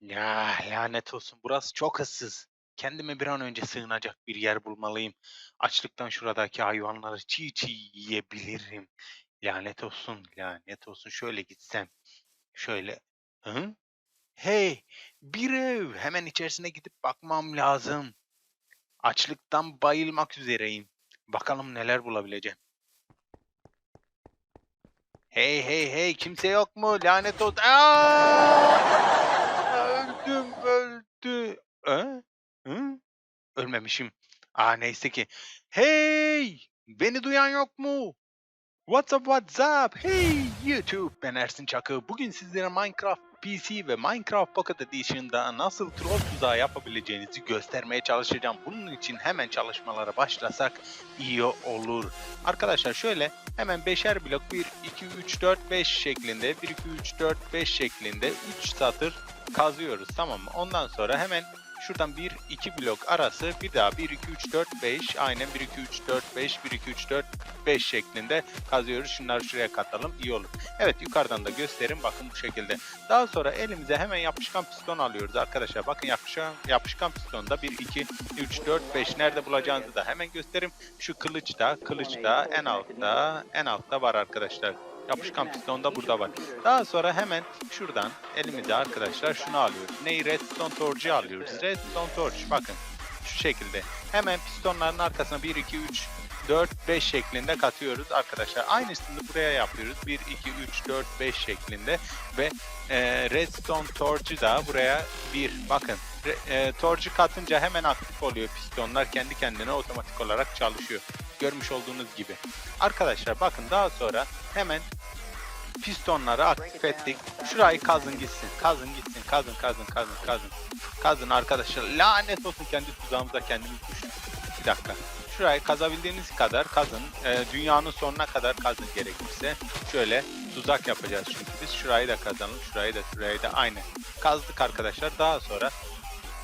Ya lanet olsun burası çok ıssız. Kendime bir an önce sığınacak bir yer bulmalıyım. Açlıktan şuradaki hayvanları çiğ çiğ yiyebilirim. Lanet olsun, lanet olsun. Şöyle gitsem. Şöyle. Hı? Hey, bir ev. Hemen içerisine gidip bakmam lazım. Açlıktan bayılmak üzereyim. Bakalım neler bulabileceğim. Hey hey hey kimse yok mu? Lanet olsun. Aa! Öldüm öldü. Ee? Hı? Ölmemişim. Aa neyse ki. Hey! Beni duyan yok mu? What's up what's up? Hey YouTube ben Ersin Çakı. Bugün sizlere Minecraft PC ve Minecraft Pocket Edition'da nasıl troll tuzağı yapabileceğinizi göstermeye çalışacağım. Bunun için hemen çalışmalara başlasak iyi olur. Arkadaşlar şöyle hemen beşer blok 1, 2, 3, 4, 5 şeklinde 1, 2, 3, 4, 5 şeklinde 3 satır kazıyoruz tamam mı? Ondan sonra hemen şuradan 1, 2 blok arası bir daha 1, 2, 3, 4, 5 aynen 1, 2, 3, 4, 5, 1, 2, 3, 4, 5 şeklinde kazıyoruz. Şunları şuraya katalım iyi olur. Evet yukarıdan da gösterin bakın bu şekilde. Daha sonra elimize hemen yapışkan piston alıyoruz arkadaşlar. Bakın yapışkan, yapışkan pistonda 1, 2, 3, 4, 5 nerede bulacağınızı da hemen göstereyim. Şu kılıç da, kılıç da en altta, en altta var arkadaşlar. Yapışkan piston da burada var. Daha sonra hemen şuradan elimize arkadaşlar şunu alıyoruz. Neyi? Redstone torch'u alıyoruz. Redstone torch bakın şu şekilde. Hemen pistonların arkasına 1, 2, 3, 4, 5 şeklinde katıyoruz arkadaşlar. Aynısını buraya yapıyoruz. 1, 2, 3, 4, 5 şeklinde ve e, redstone torch'u da buraya 1. Bakın e, torch'u katınca hemen aktif oluyor pistonlar. Kendi kendine otomatik olarak çalışıyor. Görmüş olduğunuz gibi. Arkadaşlar bakın daha sonra hemen pistonları aktif ettik. Şurayı kazın gitsin. Kazın gitsin. Kazın kazın kazın kazın. Kazın arkadaşlar. Lanet olsun kendi tuzağımıza kendimiz düştük. Bir dakika. Şurayı kazabildiğiniz kadar kazın. Ee, dünyanın sonuna kadar kazın gerekirse. Şöyle tuzak yapacağız çünkü biz. Şurayı da kazalım. Şurayı da şurayı da aynı. Kazdık arkadaşlar. Daha sonra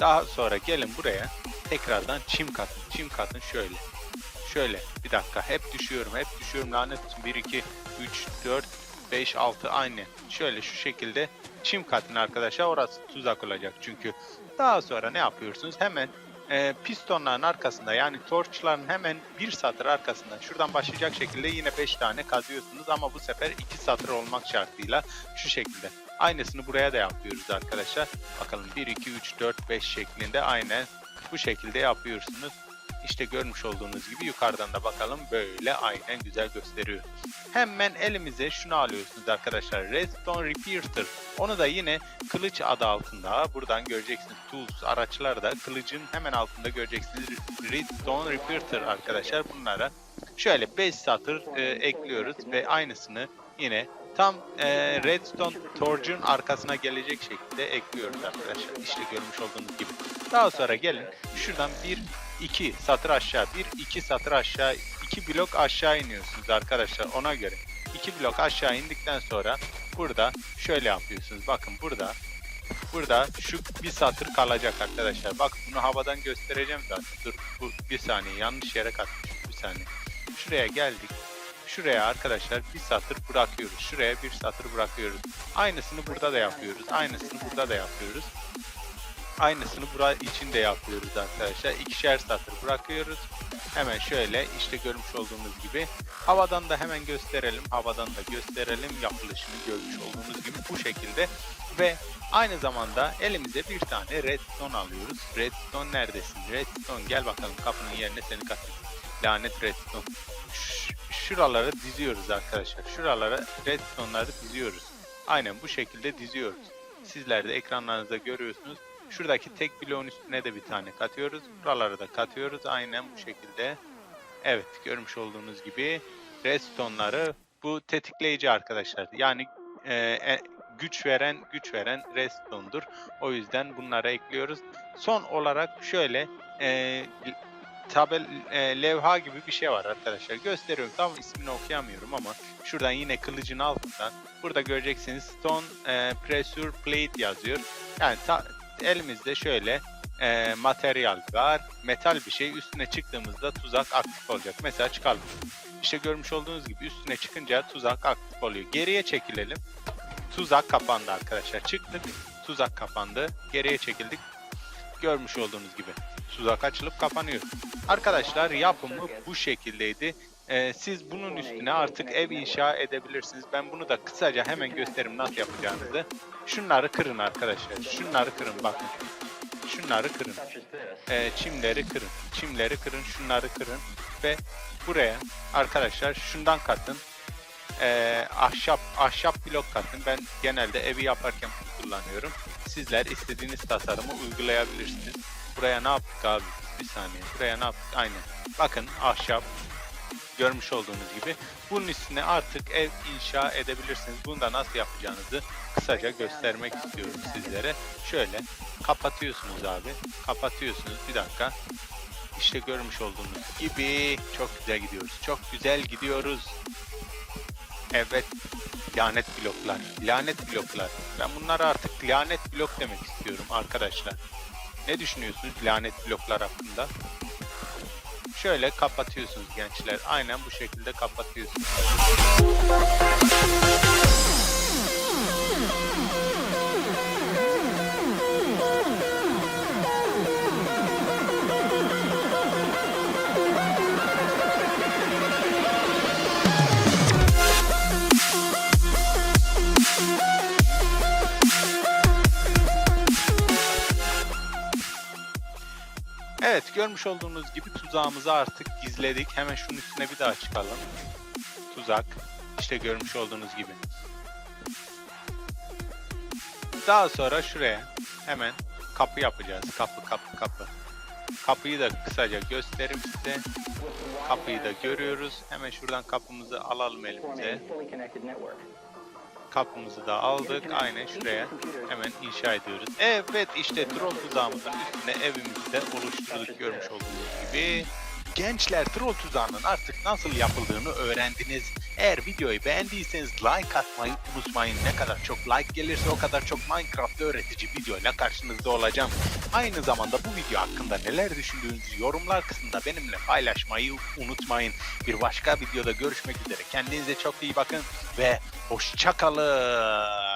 daha sonra gelin buraya tekrardan çim katın. Çim katın şöyle. Şöyle bir dakika hep düşüyorum hep düşüyorum lanet olsun 1 2 3 4 5 6 aynı. Şöyle şu şekilde çim katın arkadaşlar orası tuzak olacak çünkü. Daha sonra ne yapıyorsunuz? Hemen e, pistonların arkasında yani torçların hemen bir satır arkasında şuradan başlayacak şekilde yine 5 tane kazıyorsunuz ama bu sefer 2 satır olmak şartıyla şu şekilde. Aynısını buraya da yapıyoruz arkadaşlar. Bakalım 1 2 3 4 5 şeklinde aynen bu şekilde yapıyorsunuz. İşte görmüş olduğunuz gibi yukarıdan da bakalım böyle aynen güzel gösteriyor. Hemen elimize şunu alıyorsunuz arkadaşlar. Redstone Repeater. Onu da yine kılıç adı altında buradan göreceksiniz. Tools araçlarda kılıcın hemen altında göreceksiniz. Redstone Repeater arkadaşlar. Bunlara şöyle 5 satır e, ekliyoruz ve aynısını yine tam e, Redstone Torch'un arkasına gelecek şekilde ekliyoruz arkadaşlar. İşte görmüş olduğunuz gibi. Daha sonra gelin şuradan bir 2 satır aşağı. 1 2 satır aşağı. 2 blok aşağı iniyorsunuz arkadaşlar ona göre. 2 blok aşağı indikten sonra burada şöyle yapıyorsunuz. Bakın burada burada şu bir satır kalacak arkadaşlar. Bak bunu havadan göstereceğim zaten. Dur bu bir saniye yanlış yere katmışım bir saniye. Şuraya geldik. Şuraya arkadaşlar bir satır bırakıyoruz. Şuraya bir satır bırakıyoruz. Aynısını burada da yapıyoruz. Aynısını burada da yapıyoruz Aynısını bura için de yapıyoruz arkadaşlar. İkişer satır bırakıyoruz. Hemen şöyle işte görmüş olduğunuz gibi. Havadan da hemen gösterelim. Havadan da gösterelim. Yapılışını görmüş olduğunuz gibi bu şekilde. Ve aynı zamanda elimize bir tane redstone alıyoruz. Redstone neredesin? Redstone gel bakalım kapının yerine seni katayım. Lanet redstone. Ş- şuraları diziyoruz arkadaşlar. Şuralara redstone'ları diziyoruz. Aynen bu şekilde diziyoruz. Sizler de ekranlarınızda görüyorsunuz. Şuradaki tek bloğun üstüne de bir tane katıyoruz. Buraları da katıyoruz. Aynen bu şekilde. Evet görmüş olduğunuz gibi redstone'ları bu tetikleyici arkadaşlar. Yani e, e, güç veren güç veren redstone'dur. O yüzden bunları ekliyoruz. Son olarak şöyle e, tabel e, levha gibi bir şey var arkadaşlar. Gösteriyorum. Tam ismini okuyamıyorum ama şuradan yine kılıcın altından burada göreceksiniz Stone e, Pressure Plate yazıyor. Yani ta, elimizde şöyle e, materyal var. Metal bir şey. Üstüne çıktığımızda tuzak aktif olacak. Mesela çıkalım. İşte görmüş olduğunuz gibi üstüne çıkınca tuzak aktif oluyor. Geriye çekilelim. Tuzak kapandı arkadaşlar. Çıktık. Tuzak kapandı. Geriye çekildik. Görmüş olduğunuz gibi. Tuzak açılıp kapanıyor. Arkadaşlar yapımı bu şekildeydi. Ee, siz bunun üstüne artık ev inşa edebilirsiniz. Ben bunu da kısaca hemen göstereyim nasıl yapacağınızı. Şunları kırın arkadaşlar. Şunları kırın bakın. Şunları kırın. Ee, çimleri kırın. Çimleri kırın. Şunları kırın. Ve buraya arkadaşlar şundan katın. Ee, ahşap ahşap blok katın. Ben genelde evi yaparken kullanıyorum. Sizler istediğiniz tasarımı uygulayabilirsiniz. Buraya ne yaptık abi? Bir saniye. Buraya ne yaptık? Aynen. Bakın ahşap görmüş olduğunuz gibi. Bunun üstüne artık ev inşa edebilirsiniz. Bunu da nasıl yapacağınızı kısaca göstermek istiyorum sizlere. Şöyle kapatıyorsunuz abi. Kapatıyorsunuz. Bir dakika. İşte görmüş olduğunuz gibi çok güzel gidiyoruz. Çok güzel gidiyoruz. Evet. Lanet bloklar. Lanet bloklar. Ben bunlara artık lanet blok demek istiyorum arkadaşlar. Ne düşünüyorsunuz lanet bloklar hakkında? Şöyle kapatıyorsunuz gençler. Aynen bu şekilde kapatıyorsunuz. Evet görmüş olduğunuz gibi tuzağımızı artık gizledik. Hemen şunun üstüne bir daha çıkalım. Tuzak. İşte görmüş olduğunuz gibi. Daha sonra şuraya hemen kapı yapacağız. Kapı kapı kapı. Kapıyı da kısaca göstereyim size. Kapıyı da görüyoruz. Hemen şuradan kapımızı alalım elimize. Kapımızı da aldık. Aynen şuraya hemen inşa ediyoruz. Evet işte troll tuzağımızın üstüne evimizi de oluşturduk görmüş olduğunuz gibi. Gençler troll tuzağının artık nasıl yapıldığını öğrendiniz. Eğer videoyu beğendiyseniz like atmayı unutmayın. Ne kadar çok like gelirse o kadar çok Minecraft öğretici videoyla karşınızda olacağım. Aynı zamanda bu video hakkında neler düşündüğünüzü yorumlar kısmında benimle paylaşmayı unutmayın. Bir başka videoda görüşmek üzere. Kendinize çok iyi bakın ve hoşçakalın.